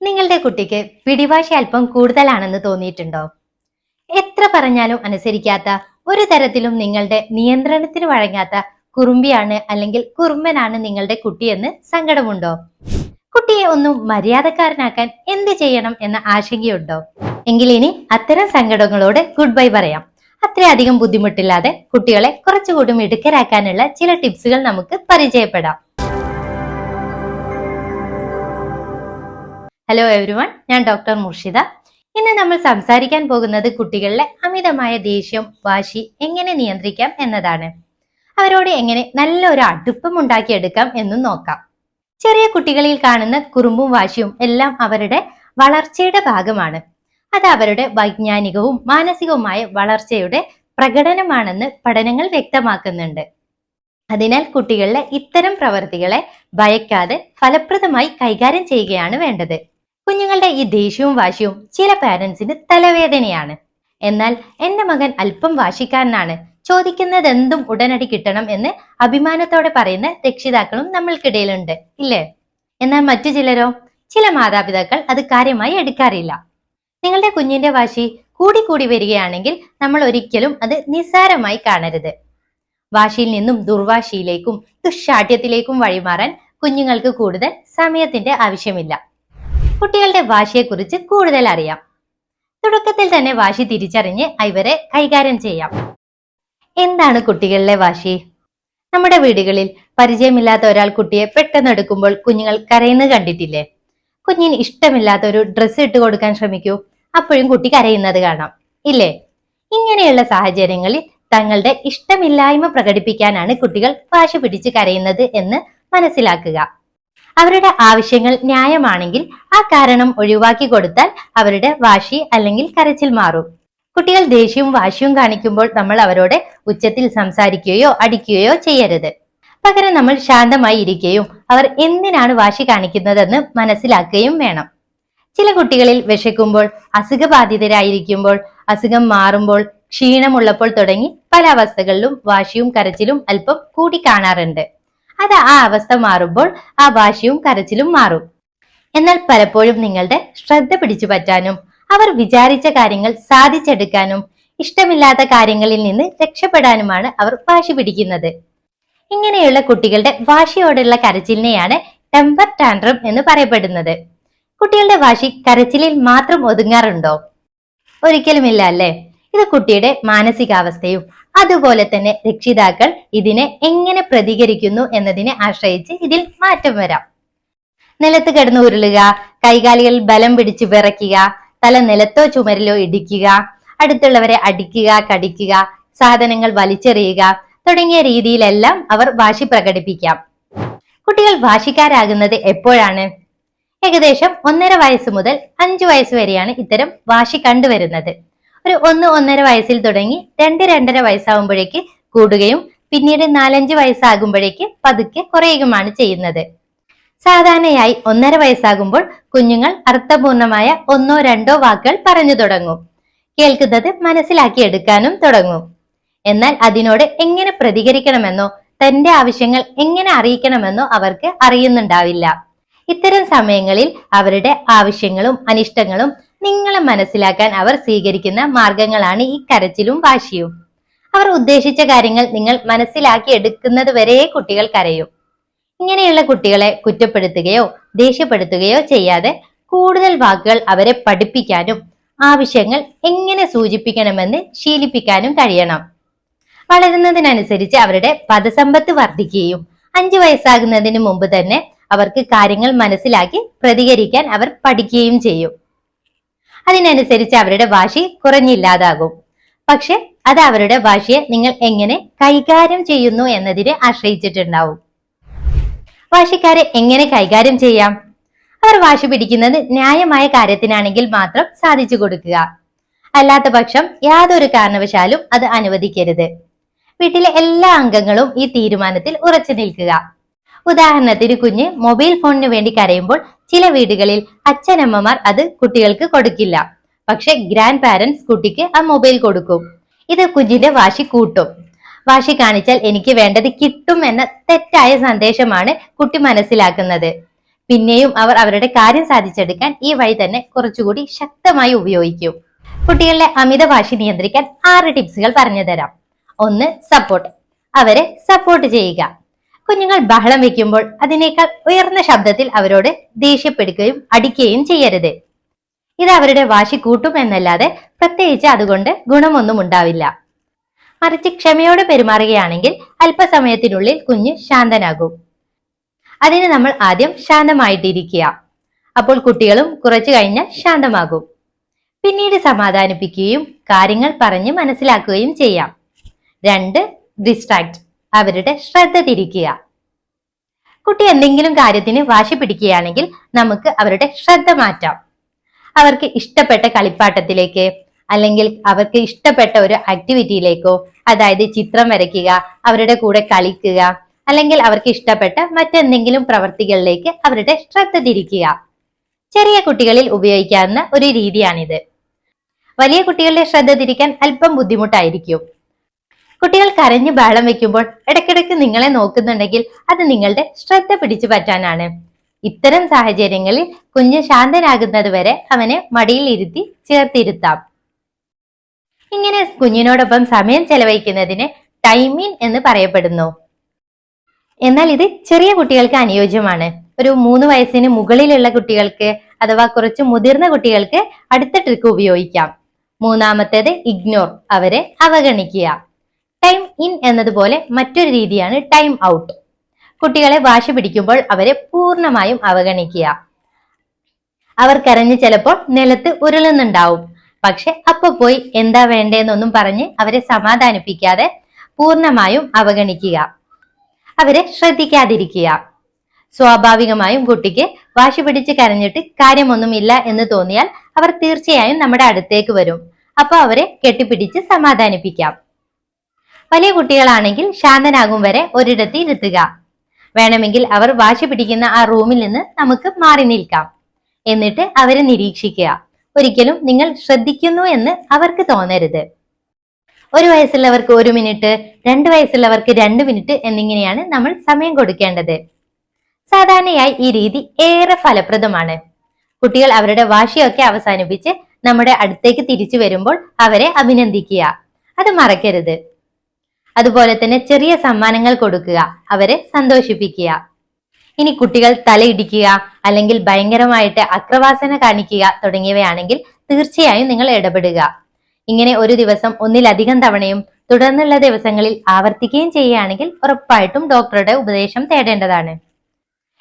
നിങ്ങളുടെ കുട്ടിക്ക് പിടിവാശി അല്പം കൂടുതലാണെന്ന് തോന്നിയിട്ടുണ്ടോ? എത്ര പറഞ്ഞാലും അനുസരിക്കാത്ത ഒരു തരത്തിലും നിങ്ങളുടെ നിയന്ത്രണത്തിന് വഴങ്ങാത്ത കുറുമ്പിയാണ് അല്ലെങ്കിൽ കുറുമ്പനാണ് നിങ്ങളുടെ കുട്ടിയെന്ന് സങ്കടമുണ്ടോ? കുട്ടിയെ ഒന്നും മര്യാദക്കാരനാക്കാൻ എന്ത് ചെയ്യണം എന്ന ആശങ്കയുണ്ടോ? എങ്കിൽ അത്തരം സങ്കടങ്ങളോട് ഗുഡ് ബൈ പറയാം. അത്രയധികം ബുദ്ധിമുട്ടില്ലാതെ കുട്ടികളെ കുറച്ചുകൂടി മിടുക്കരാക്കാനുള്ള ചില ടിപ്സുകൾ നമുക്ക് പരിചയപ്പെടാം. ഹലോ എവരിവൺ ഞാൻ ഡോക്ടർ മുർഷിദ. ഇന്ന് നമ്മൾ സംസാരിക്കാൻ പോകുന്നത് കുട്ടികളിലെ അമിതമായ ദേഷ്യം വാശി എങ്ങനെ നിയന്ത്രിക്കാം എന്നതാണ്. അവരോട് എങ്ങനെ നല്ലൊരു അടുപ്പം ഉണ്ടാക്കിയെടുക്കാം എന്നും നോക്കാം. ചെറിയ കുട്ടികളിൽ കാണുന്ന കുറുമ്പും വാശിയും എല്ലാം അവരുടെ വളർച്ചയുടെ ഭാഗമാണ്. അത് അവരുടെ വൈജ്ഞാനികവും മാനസികവുമായ വളർച്ചയുടെ പ്രകടനമാണെന്ന് പഠനങ്ങൾ വ്യക്തമാക്കുന്നുണ്ട്. അതിനാൽ കുട്ടികളിലെ ഇത്തരം പ്രവൃത്തികളെ ഭയക്കാതെ ഫലപ്രദമായി കൈകാര്യം ചെയ്യുകയാണ് വേണ്ടത്. കുഞ്ഞുങ്ങളുടെ ഈ ദേഷ്യവും വാശിയും ചില പാരന്റ്സിന് തലവേദനയാണ്. എന്നാൽ എന്റെ മകൻ അല്പം വാശിക്കാരനാണ്. ചോദിക്കുന്നത് എന്തും ഉടനടി കിട്ടണം എന്ന് അഭിമാനത്തോടെ പറയുന്ന രക്ഷിതാക്കളും നമ്മൾക്കിടയിലുണ്ട്. ഇല്ലേ? എന്നാൽ മറ്റു ചിലരോ? ചില മാതാപിതാക്കൾ അത് കാര്യമായി എടുക്കാറില്ല. നിങ്ങളുടെ കുഞ്ഞിന്റെ വാശി കൂടി കൂടി വരികയാണെങ്കിൽ നമ്മൾ ഒരിക്കലും അത് നിസ്സാരമായി കാണരുത്. വാശിയിൽ നിന്നും ദുർവാശിയിലേക്കും ദുശാഠ്യത്തിലേക്കും വഴിമാറാൻ കുഞ്ഞുങ്ങൾക്ക് കൂടുതൽ സമയത്തിന്റെ ആവശ്യമില്ല. കുട്ടികളുടെ വാശിയെക്കുറിച്ച് കൂടുതൽ അറിയാം. തുടക്കത്തിൽ തന്നെ വാശി തിരിച്ചറിഞ്ഞ് ഇവരെ കൈകാര്യം ചെയ്യാം. എന്താണ് കുട്ടികളിലെ വാശി? നമ്മുടെ വീടുകളിൽ പരിചയമില്ലാത്ത ഒരാൾ കുട്ടിയെ പെട്ടെന്ന് എടുക്കുമ്പോൾ കുഞ്ഞുങ്ങൾ കരയുന്നത് കണ്ടിട്ടില്ലേ? കുഞ്ഞിന് ഇഷ്ടമില്ലാത്ത ഒരു ഡ്രസ്സ് ഇട്ട് കൊടുക്കാൻ ശ്രമിക്കൂ. അപ്പോഴും കുട്ടി കരയുന്നത് കാണാം. ഇല്ലേ? ഇങ്ങനെയുള്ള സാഹചര്യങ്ങളിൽ തങ്ങളുടെ ഇഷ്ടമില്ലായ്മ പ്രകടിപ്പിക്കാനാണ് കുട്ടികൾ വാശി പിടിച്ച് കരയുന്നത് എന്ന് മനസ്സിലാക്കുക. അവരുടെ ആവശ്യങ്ങൾ ന്യായമാണെങ്കിൽ ആ കാരണം ഒഴിവാക്കി കൊടുത്താൽ അവരുടെ വാശി അല്ലെങ്കിൽ കരച്ചിൽ മാറും. കുട്ടികൾ ദേഷ്യവും വാശിയും കാണിക്കുമ്പോൾ നമ്മൾ അവരോട് ഉച്ചത്തിൽ സംസാരിക്കുകയോ അടിക്കുകയോ ചെയ്യരുത്. പകരം നമ്മൾ ശാന്തമായി ഇരിക്കുകയും അവർ എന്തിനാണ് വാശി കാണിക്കുന്നതെന്ന് മനസ്സിലാക്കുകയും വേണം. ചില കുട്ടികളിൽ വിശക്കുമ്പോൾ അസുഖബാധിതരായിരിക്കുമ്പോൾ അസുഖം മാറുമ്പോൾ ക്ഷീണമുള്ളപ്പോൾ തുടങ്ങി പല അവസ്ഥകളിലും വാശിയും കരച്ചിലും അല്പം കൂടി കാണാറുണ്ട്. അത് ആ അവസ്ഥ മാറുമ്പോൾ ആ വാശിയും കരച്ചിലും മാറും. എന്നാൽ പലപ്പോഴും നിങ്ങളുടെ ശ്രദ്ധ പിടിച്ചു പറ്റാനും അവർ വിചാരിച്ച കാര്യങ്ങൾ സാധിച്ചെടുക്കാനും ഇഷ്ടമില്ലാത്ത കാര്യങ്ങളിൽ നിന്ന് രക്ഷപ്പെടാനുമാണ് അവർ വാശി പിടിക്കുന്നത്. ഇങ്ങനെയുള്ള കുട്ടികളുടെ വാശിയോടുള്ള കരച്ചിലിനെയാണ് ടെമ്പർ ടാൻഡ്രം എന്ന് പറയപ്പെടുന്നത്. കുട്ടികളുടെ വാശി കരച്ചിലിൽ മാത്രം ഒതുങ്ങാറുണ്ടോ? ഒരിക്കലുമില്ല അല്ലേ? ഇത് കുട്ടിയുടെ മാനസികാവസ്ഥയും അതുപോലെ തന്നെ രക്ഷിതാക്കൾ ഇതിനെ എങ്ങനെ പ്രതികരിക്കുന്നു എന്നതിനെ ആശ്രയിച്ച് ഇതിൽ മാറ്റം വരാം. നിലത്ത് കിടന്ന് ഉരുളുക കൈകാലികൾ ബലം പിടിച്ച് വിറയ്ക്കുക തല നിലത്തോ ചുമരിലോ ഇടിക്കുക അടുത്തുള്ളവരെ അടിക്കുക കടിക്കുക സാധനങ്ങൾ വലിച്ചെറിയുക തുടങ്ങിയ രീതിയിലെല്ലാം അവർ വാശി പ്രകടിപ്പിക്കാം. കുട്ടികൾ വാശിക്കാരാകുന്നത് എപ്പോഴാണ്? ഏകദേശം ഒന്നര വയസ്സ് മുതൽ അഞ്ചു വയസ്സ് വരെയാണ് ഇത്തരം വാശി കണ്ടുവരുന്നത്. ഒരു ഒന്ന് ഒന്നര വയസ്സിൽ തുടങ്ങി രണ്ട് രണ്ടര വയസ്സാകുമ്പോഴേക്ക് കൂടുകയും പിന്നീട് നാലഞ്ച് വയസ്സാകുമ്പോഴേക്ക് പതുക്കെ കുറയുകയുമാണ് ചെയ്യുന്നത്. സാധാരണയായി ഒന്നര വയസ്സാകുമ്പോൾ കുഞ്ഞുങ്ങൾ അർത്ഥപൂർണമായ ഒന്നോ രണ്ടോ വാക്കുകൾ പറഞ്ഞു തുടങ്ങും. കേൾക്കുന്നത് മനസ്സിലാക്കിയെടുക്കാനും തുടങ്ങും. എന്നാൽ അതിനോട് എങ്ങനെ പ്രതികരിക്കണമെന്നോ തന്റെ ആവശ്യങ്ങൾ എങ്ങനെ അറിയിക്കണമെന്നോ അവർക്ക് അറിയുന്നുണ്ടാവില്ല. ഇത്തരം സമയങ്ങളിൽ അവരുടെ ആവശ്യങ്ങളും അനിഷ്ടങ്ങളും നിങ്ങളെ മനസ്സിലാക്കാൻ അവർ സ്വീകരിക്കുന്ന മാർഗങ്ങളാണ് ഈ കരച്ചിലും വാശിയും. അവർ ഉദ്ദേശിച്ച കാര്യങ്ങൾ നിങ്ങൾ മനസ്സിലാക്കി എടുക്കുന്നത് വരെ കുട്ടികൾ കരയും. ഇങ്ങനെയുള്ള കുട്ടികളെ കുറ്റപ്പെടുത്തുകയോ ദേഷ്യപ്പെടുത്തുകയോ ചെയ്യാതെ കൂടുതൽ വാക്കുകൾ അവരെ പഠിപ്പിക്കാനും ആവശ്യങ്ങൾ എങ്ങനെ സൂചിപ്പിക്കണമെന്ന് ശീലിപ്പിക്കാനും കഴിയണം. വളരുന്നതിനനുസരിച്ച് അവരുടെ പദസമ്പത്ത് വർദ്ധിക്കുകയും അഞ്ചു വയസ്സാകുന്നതിന് മുമ്പ് തന്നെ അവർക്ക് കാര്യങ്ങൾ മനസ്സിലാക്കി പ്രതികരിക്കാൻ അവർ പഠിക്കുകയും ചെയ്യും. അതിനനുസരിച്ച് അവരുടെ വാശി കുറഞ്ഞില്ലാതാകും. പക്ഷെ അത് അവരുടെ ഭാഷയെ നിങ്ങൾ എങ്ങനെ കൈകാര്യം ചെയ്യുന്നു എന്നതിനെ ആശ്രയിച്ചിട്ടുണ്ടാവും. വാശിക്കാരെ എങ്ങനെ കൈകാര്യം ചെയ്യാം? അവർ വാശി പിടിക്കുന്നത് ന്യായമായ കാര്യത്തിനാണെങ്കിൽ മാത്രം സാധിച്ചു കൊടുക്കുക. അല്ലാത്ത പക്ഷം യാതൊരു കാരണവശാലും അത് അനുവദിക്കരുത്. വീട്ടിലെ എല്ലാ അംഗങ്ങളും ഈ തീരുമാനത്തിൽ ഉറച്ചു നിൽക്കുക. ഉദാഹരണത്തിന് കുഞ്ഞ് മൊബൈൽ ഫോണിന് വേണ്ടി കരയുമ്പോൾ ചില വീടുകളിൽ അച്ഛനമ്മമാർ അത് കുട്ടികൾക്ക് കൊടുക്കില്ല. പക്ഷെ ഗ്രാൻഡ് പാരന്റ്സ് കുട്ടിക്ക് ആ മൊബൈൽ കൊടുക്കും. ഇത് കുഞ്ഞിന്റെ വാശി കൂട്ടും. വാശി കാണിച്ചാൽ എനിക്ക് വേണ്ടത് കിട്ടും എന്ന തെറ്റായ സന്ദേശമാണ് കുട്ടി മനസ്സിലാക്കുന്നത്. പിന്നെയും അവർ അവരുടെ കാര്യം സാധിച്ചെടുക്കാൻ ഈ വഴി തന്നെ കുറച്ചുകൂടി ശക്തമായി ഉപയോഗിക്കും. കുട്ടികളുടെ അമിത വാശി നിയന്ത്രിക്കാൻ ആറ് ടിപ്സുകൾ പറഞ്ഞു തരാം. ഒന്ന് സപ്പോർട്ട് അവരെ സപ്പോർട്ട് ചെയ്യുക. കുഞ്ഞുങ്ങൾ ബഹളം വെക്കുമ്പോൾ അതിനേക്കാൾ ഉയർന്ന ശബ്ദത്തിൽ അവരോട് ദേഷ്യപ്പെടുകയും അടിക്കുകയും ചെയ്യരുത്. ഇത് അവരുടെ വാശി കൂട്ടും എന്നല്ലാതെ പ്രത്യേകിച്ച് അതുകൊണ്ട് ഗുണമൊന്നും ഉണ്ടാവില്ല. മറിച്ച് ക്ഷമയോടെ പെരുമാറുകയാണെങ്കിൽ അല്പസമയത്തിനുള്ളിൽ കുഞ്ഞ് ശാന്തനാകും. അതിന് നമ്മൾ ആദ്യം ശാന്തമായിട്ടിരിക്കുക. അപ്പോൾ കുട്ടികളും കുറച്ചു കഴിഞ്ഞാൽ ശാന്തമാകും. പിന്നീട് സമാധാനിപ്പിക്കുകയും കാര്യങ്ങൾ പറഞ്ഞ് മനസ്സിലാക്കുകയും ചെയ്യാം. രണ്ട് ഡിസ്ട്രാക്ട് അവരുടെ ശ്രദ്ധ തിരിക്കുക. കുട്ടി എന്തെങ്കിലും കാര്യത്തിന് വാശി പിടിക്കുകയാണെങ്കിൽ നമുക്ക് അവരുടെ ശ്രദ്ധ മാറ്റാം. അവർക്ക് ഇഷ്ടപ്പെട്ട കളിപ്പാട്ടത്തിലേക്ക് അല്ലെങ്കിൽ അവർക്ക് ഇഷ്ടപ്പെട്ട ഒരു ആക്ടിവിറ്റിയിലേക്കോ അതായത് ചിത്രം വരയ്ക്കുക അവരുടെ കൂടെ കളിക്കുക അല്ലെങ്കിൽ അവർക്ക് ഇഷ്ടപ്പെട്ട മറ്റെന്തെങ്കിലും പ്രവർത്തികളിലേക്ക് അവരുടെ ശ്രദ്ധ തിരിക്കുക. ചെറിയ കുട്ടികളിൽ ഉപയോഗിക്കാവുന്ന ഒരു രീതിയാണിത്. വലിയ കുട്ടികളുടെ ശ്രദ്ധ തിരിക്കാൻ അല്പം ബുദ്ധിമുട്ടായിരിക്കും. കുട്ടികൾ കരഞ്ഞു ബഹളം വെക്കുമ്പോൾ ഇടയ്ക്കിടയ്ക്ക് നിങ്ങളെ നോക്കുന്നുണ്ടെങ്കിൽ അത് നിങ്ങളുടെ ശ്രദ്ധ പിടിച്ചു പറ്റാനാണ്. ഇത്തരം സാഹചര്യങ്ങളിൽ കുഞ്ഞ് ശാന്തനാകുന്നത് വരെ അവനെ മടിയിൽ ഇരുത്തി ചേർത്തിരുത്താം. ഇങ്ങനെ കുഞ്ഞിനോടൊപ്പം സമയം ചെലവഴിക്കുന്നതിന് ടൈമിൻ എന്ന് പറയപ്പെടുന്നു. എന്നാൽ ഇത് ചെറിയ കുട്ടികൾക്ക് അനുയോജ്യമാണ്. ഒരു മൂന്ന് വയസ്സിന് മുകളിലുള്ള കുട്ടികൾക്ക് അഥവാ കുറച്ച് മുതിർന്ന കുട്ടികൾക്ക് അടുത്ത ട്രിക്ക് ഉപയോഗിക്കാം. മൂന്നാമത്തേത് ഇഗ്നോർ അവരെ അവഗണിക്കുക. ടൈം ഇൻ എന്നതുപോലെ മറ്റൊരു രീതിയാണ് ടൈം ഔട്ട് കുട്ടികളെ വാശി പിടിക്കുമ്പോൾ അവരെ പൂർണമായും അവഗണിക്കുക. അവർ കരഞ്ഞ് ചിലപ്പോൾ നിലത്ത് ഉരുളുന്നുണ്ടാവും. പക്ഷെ അപ്പൊ പോയി എന്താ വേണ്ടേന്നൊന്നും പറഞ്ഞ് അവരെ സമാധാനിപ്പിക്കാതെ പൂർണമായും അവഗണിക്കുക. അവരെ ശ്രദ്ധിക്കാതിരിക്കുക. സ്വാഭാവികമായും കുട്ടിക്ക് വാശി പിടിച്ച് കരഞ്ഞിട്ട് കാര്യമൊന്നുമില്ല എന്ന് തോന്നിയാൽ അവർ തീർച്ചയായും നമ്മുടെ അടുത്തേക്ക് വരും. അപ്പോൾ അവരെ കെട്ടിപ്പിടിച്ച് സമാധാനിപ്പിക്കാം. വലിയ കുട്ടികളാണെങ്കിൽ ശാന്തനാകും വരെ ഒരിടത്ത് ഇരുത്തുക. വേണമെങ്കിൽ അവർ വാശി പിടിക്കുന്ന ആ റൂമിൽ നിന്ന് നമുക്ക് മാറി നിൽക്കാം. എന്നിട്ട് അവരെ നിരീക്ഷിക്കുക. ഒരിക്കലും നിങ്ങൾ ശ്രദ്ധിക്കുന്നു എന്ന് അവർക്ക് തോന്നരുത്. ഒരു വയസ്സുള്ളവർക്ക് ഒരു മിനിറ്റ് രണ്ട് വയസ്സുള്ളവർക്ക് രണ്ട് മിനിറ്റ് എന്നിങ്ങനെയാണ് നമ്മൾ സമയം കൊടുക്കേണ്ടത്. സാധാരണയായി ഈ രീതി ഏറെ ഫലപ്രദമാണ്. കുട്ടികൾ അവരുടെ വാശിയൊക്കെ അവസാനിപ്പിച്ച് നമ്മുടെ അടുത്തേക്ക് തിരിച്ചു വരുമ്പോൾ അവരെ അഭിനന്ദിക്കുക. അത് മറക്കരുത്. അതുപോലെ തന്നെ ചെറിയ സമ്മാനങ്ങൾ കൊടുക്കുക. അവരെ സന്തോഷിപ്പിക്കുക. ഇനി കുട്ടികൾ തലയിടിക്കുക അല്ലെങ്കിൽ ഭയങ്കരമായിട്ട് അക്രവാസന കാണിക്കുക തുടങ്ങിയവയാണെങ്കിൽ തീർച്ചയായും നിങ്ങൾ ഇടപെടുക. ഇങ്ങനെ ഒരു ദിവസം ഒന്നിലധികം തവണയും തുടർന്നുള്ള ദിവസങ്ങളിൽ ആവർത്തിക്കുകയും ചെയ്യുകയാണെങ്കിൽ ഉറപ്പായിട്ടും ഡോക്ടറുടെ ഉപദേശം തേടേണ്ടതാണ്.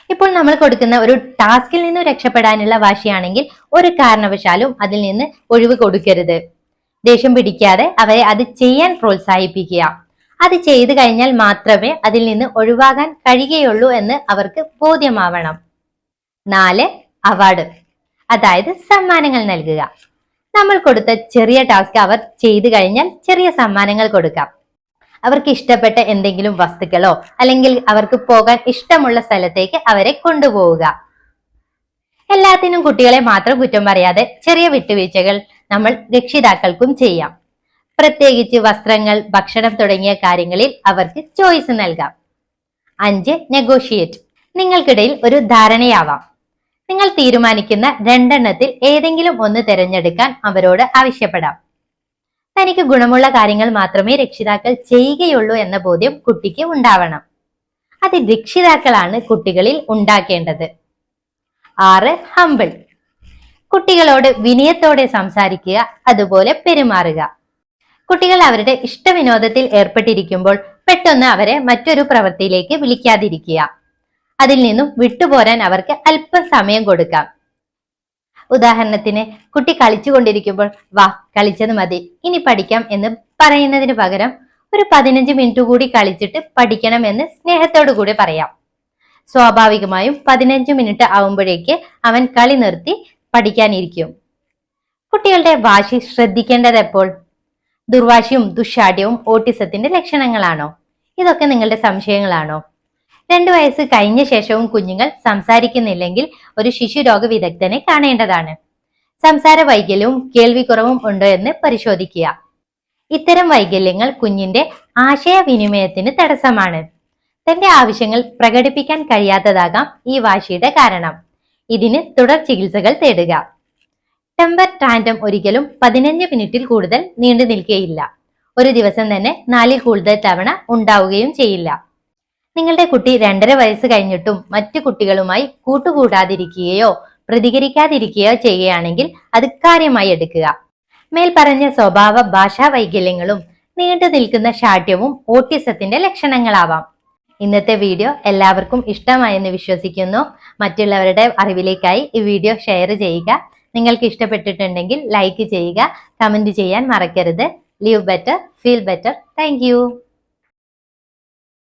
ഇപ്പോൾ നമ്മൾ കൊടുക്കുന്ന ഒരു ടാസ്കിൽ നിന്ന് രക്ഷപ്പെടാനുള്ള വാശിയാണെങ്കിൽ ഒരു കാരണവശാലും അതിൽ നിന്ന് ഒഴിവ് കൊടുക്കരുത്. ദേഷ്യം പിടിക്കാതെ അവരെ അത് ചെയ്യാൻ പ്രോത്സാഹിപ്പിക്കുക. അത് ചെയ്തു കഴിഞ്ഞാൽ മാത്രമേ അതിൽ നിന്ന് ഒഴിവാകാൻ കഴിയുകയുള്ളൂ എന്ന് അവർക്ക് ബോധ്യമാവണം. നാല് അവാർഡ് അതായത് സമ്മാനങ്ങൾ നൽകുക. നമ്മൾ കൊടുത്ത ചെറിയ ടാസ്ക് അവർ ചെയ്തു കഴിഞ്ഞാൽ ചെറിയ സമ്മാനങ്ങൾ കൊടുക്കാം. അവർക്ക് ഇഷ്ടപ്പെട്ട എന്തെങ്കിലും വസ്തുക്കളോ അല്ലെങ്കിൽ അവർക്ക് പോകാൻ ഇഷ്ടമുള്ള സ്ഥലത്തേക്ക് അവരെ കൊണ്ടുപോവുക. എല്ലാത്തിനും കുട്ടികളെ മാത്രം കുറ്റം പറയാതെ ചെറിയ വിട്ടുവീഴ്ചകൾ നമ്മൾ രക്ഷിതാക്കൾക്കും ചെയ്യാം. പ്രത്യേകിച്ച് വസ്ത്രങ്ങൾ ഭക്ഷണം തുടങ്ങിയ കാര്യങ്ങളിൽ അവർക്ക് ചോയ്സ് നൽകാം. അഞ്ച് നെഗോഷിയേറ്റ് നിങ്ങൾക്കിടയിൽ ഒരു ധാരണയാവാം. നിങ്ങൾ തീരുമാനിക്കുന്ന രണ്ടെണ്ണത്തിൽ ഏതെങ്കിലും ഒന്ന് തിരഞ്ഞെടുക്കാൻ അവരോട് ആവശ്യപ്പെടാം. തനിക്ക് ഗുണമുള്ള കാര്യങ്ങൾ മാത്രമേ രക്ഷിതാക്കൾ ചെയ്യുകയുള്ളൂ എന്ന ബോധ്യം കുട്ടിക്ക് ഉണ്ടാവണം. അത് രക്ഷിതാക്കളാണ് കുട്ടികളിൽ ഉണ്ടാക്കേണ്ടത്. ആറ് ഹമ്പിൾ കുട്ടികളോട് വിനയത്തോടെ സംസാരിക്കുക അതുപോലെ പെരുമാറുക. കുട്ടികൾ അവരുടെ ഇഷ്ടവിനോദത്തിൽ ഏർപ്പെട്ടിരിക്കുമ്പോൾ പെട്ടെന്ന് അവരെ മറ്റൊരു പ്രവൃത്തിയിലേക്ക് വിളിക്കാതിരിക്കുക. അതിൽ നിന്നും വിട്ടുപോരാൻ അവർക്ക് അല്പം സമയം കൊടുക്കാം. ഉദാഹരണത്തിന് കുട്ടി കളിച്ചുകൊണ്ടിരിക്കുമ്പോൾ വാ കളിച്ചത് മതി ഇനി പഠിക്കാം എന്ന് പറയുന്നതിന് പകരം ഒരു പതിനഞ്ച് മിനിറ്റ് കൂടി കളിച്ചിട്ട് പഠിക്കണം എന്ന് സ്നേഹത്തോടു കൂടി പറയാം. സ്വാഭാവികമായും പതിനഞ്ച് മിനിറ്റ് ആവുമ്പോഴേക്ക് അവൻ കളി നിർത്തി പഠിക്കാനിരിക്കും. കുട്ടികളുടെ വാശി ശ്രദ്ധിക്കേണ്ടത് എപ്പോൾ ദുർവാശിയും ദുഷാഠ്യവും ഓട്ടിസത്തിന്റെ ലക്ഷണങ്ങളാണോ? ഇതൊക്കെ നിങ്ങളുടെ സംശയങ്ങളാണോ? രണ്ടു വയസ്സ് കഴിഞ്ഞ ശേഷവും കുഞ്ഞുങ്ങൾ സംസാരിക്കുന്നില്ലെങ്കിൽ ഒരു ശിശുരോഗ വിദഗ്ധനെ കാണേണ്ടതാണ്. സംസാര വൈകല്യവും കേൾവിക്കുറവും ഉണ്ടോ എന്ന് പരിശോധിക്കുക. ഇത്തരം വൈകല്യങ്ങൾ കുഞ്ഞിന്റെ ആശയവിനിമയത്തിന് തടസ്സമാണ്. തന്റെ ആവശ്യങ്ങൾ പ്രകടിപ്പിക്കാൻ കഴിയാത്തതാകാം ഈ വാശിയുടെ കാരണം. ഇതിന് തുടർ ചികിത്സകൾ തേടുക. ടെമ്പർ ടാൻഡം ഒരിക്കലും പതിനഞ്ച് മിനിറ്റിൽ കൂടുതൽ നീണ്ടു നിൽക്കുകയില്ല ഒരു ദിവസം തന്നെ നാലിൽ കൂടുതൽ തവണ ഉണ്ടാവുകയും ചെയ്യില്ല. നിങ്ങളുടെ കുട്ടി രണ്ടര വയസ്സ് കഴിഞ്ഞിട്ടും മറ്റു കുട്ടികളുമായി കൂട്ടുകൂടാതിരിക്കുകയോ പ്രതികരിക്കാതിരിക്കുകയോ ചെയ്യുകയാണെങ്കിൽ അത് കാര്യമായി എടുക്കുക. മേൽപ്പറഞ്ഞ സ്വഭാവ ഭാഷാ വൈകല്യങ്ങളും നീണ്ടു നിൽക്കുന്ന ശാഠ്യവും ഓട്ടിസത്തിന്റെ ലക്ഷണങ്ങളാവാം. ഇന്നത്തെ വീഡിയോ എല്ലാവർക്കും ഇഷ്ടമായെന്ന് വിശ്വസിക്കുന്നു. മറ്റുള്ളവരുടെ അറിവിലേക്കായി ഈ വീഡിയോ ഷെയർ ചെയ്യുക. നിങ്ങൾക്ക് ഇഷ്ടപ്പെട്ടിട്ടുണ്ടെങ്കിൽ ലൈക്ക് ചെയ്യുക കമന്റ് ചെയ്യാൻ മറക്കരുത്. Leave better feel better thank